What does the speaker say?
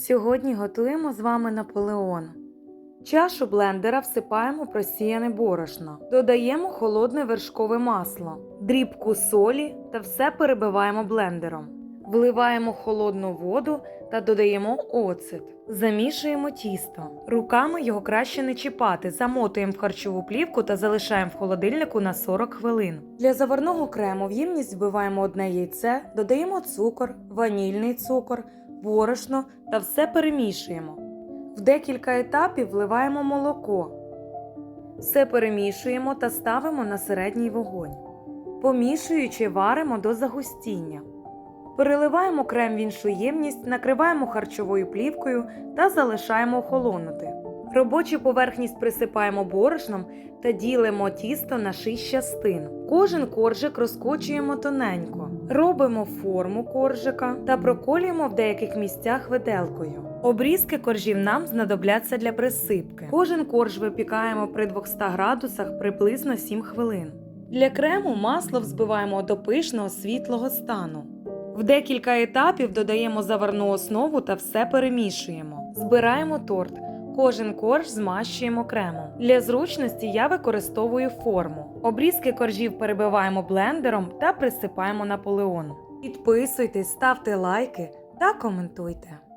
Сьогодні готуємо з вами Наполеон. Чашу блендера всипаємо просіяне борошно, додаємо холодне вершкове масло, дрібку солі та все перебиваємо блендером. Вливаємо холодну воду та додаємо оцет. Замішуємо тісто. Руками його краще не чіпати, замотуємо в харчову плівку та залишаємо в холодильнику на 40 хвилин. Для заварного крему в ємність вбиваємо одне яйце, додаємо цукор, ванільний цукор, борошно та все перемішуємо. В декілька етапів вливаємо молоко. Все перемішуємо та ставимо на середній вогонь. Помішуючи, варимо до загустіння. Переливаємо крем в іншу ємність, накриваємо харчовою плівкою та залишаємо охолонути. Робочу поверхність присипаємо борошном та ділимо тісто на 6 частин. Кожен коржик розкочуємо тоненько, робимо форму коржика та проколюємо в деяких місцях виделкою. Обрізки коржів нам знадобляться для присипки. Кожен корж випікаємо при 200 градусах приблизно 7 хвилин. Для крему масло взбиваємо до пишного світлого стану. В декілька етапів додаємо заварну основу та все перемішуємо. Збираємо торт. Кожен корж змащуємо кремом. Для зручності я використовую форму. Обрізки коржів перебиваємо блендером та присипаємо наполеону. Підписуйтесь, ставте лайки та коментуйте.